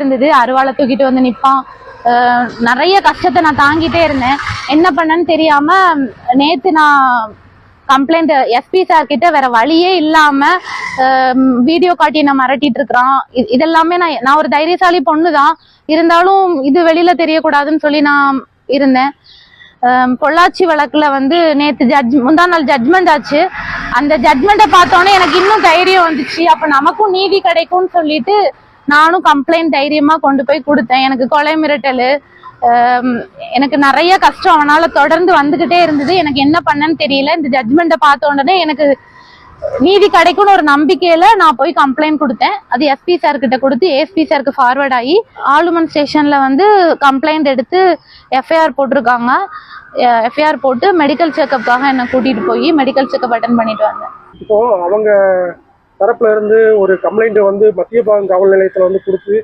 இருந்தது. அருவாளை தூக்கிட்டு வந்து நிற்பான் நிறைய கஷ்டத்தை நான் தாங்கிட்டே இருந்தேன். என்ன பண்ணேன்னு தெரியாம நேத்து நான் கம்ப்ளைண்ட் எஸ்பி சார் கிட்ட வேற வழியே இல்லாம வீடியோ காட்டி என்ன மிரட்டிட்டு இருக்கிறான். இதெல்லாமே நான் நான் ஒரு தைரியசாலி பொண்ணு தான் இருந்தாலும் இது வெளியில தெரியக்கூடாதுன்னு சொல்லி நான் இருந்தேன். பொள்ளாச்சி வழக்குல வந்து நேத்து ஜட்ஜ் முந்தா நாள் ஜட்மெண்ட் ஆச்சு. அந்த ஜட்மெண்ட்டை பார்த்தோன்னே எனக்கு இன்னும் தைரியம் வந்துச்சு. அப்ப நமக்கும் நீதி கிடைக்கும்னு சொல்லிட்டு நானும் கம்ப்ளைண்ட் தைரியமா கொண்டு போய் கொடுத்தேன். எனக்கு கொலை மிரட்டல் எனக்கு நிறைய கஷ்டம் அவனால தொடர்ந்து வந்துகிட்டே இருந்தது. எனக்கு என்ன பண்ணேன்னு தெரியல. இந்த ஜட்மெண்ட்டை பார்த்த உடனே எனக்கு நீதி கிடைக்கும்னு ஒரு நம்பிக்கையில நான் போய் கம்ப்ளைண்ட் கொடுத்தேன். அது எஸ்பி சார் கிட்ட கொடுத்து ஏஎஸ்பி சாருக்கு ஃபார்வர்ட் ஆகி ஆளுமன் ஸ்டேஷன்ல வந்து கம்ப்ளைண்ட் எடுத்து எஃப்ஐஆர் போட்டிருக்காங்க. எஃப்ஐஆர் போட்டு மெடிக்கல் செக்கப்புக்காக என்னை கூட்டிட்டு போய் மெடிக்கல் செக்கப் அட்டன் பண்ணிட்டு வந்தேன். இப்போ அவங்க தரப்புல இருந்து ஒரு கம்ப்ளைண்ட் வந்து மத்திய பாகம் காவல் நிலையத்துல வந்து கொடுத்து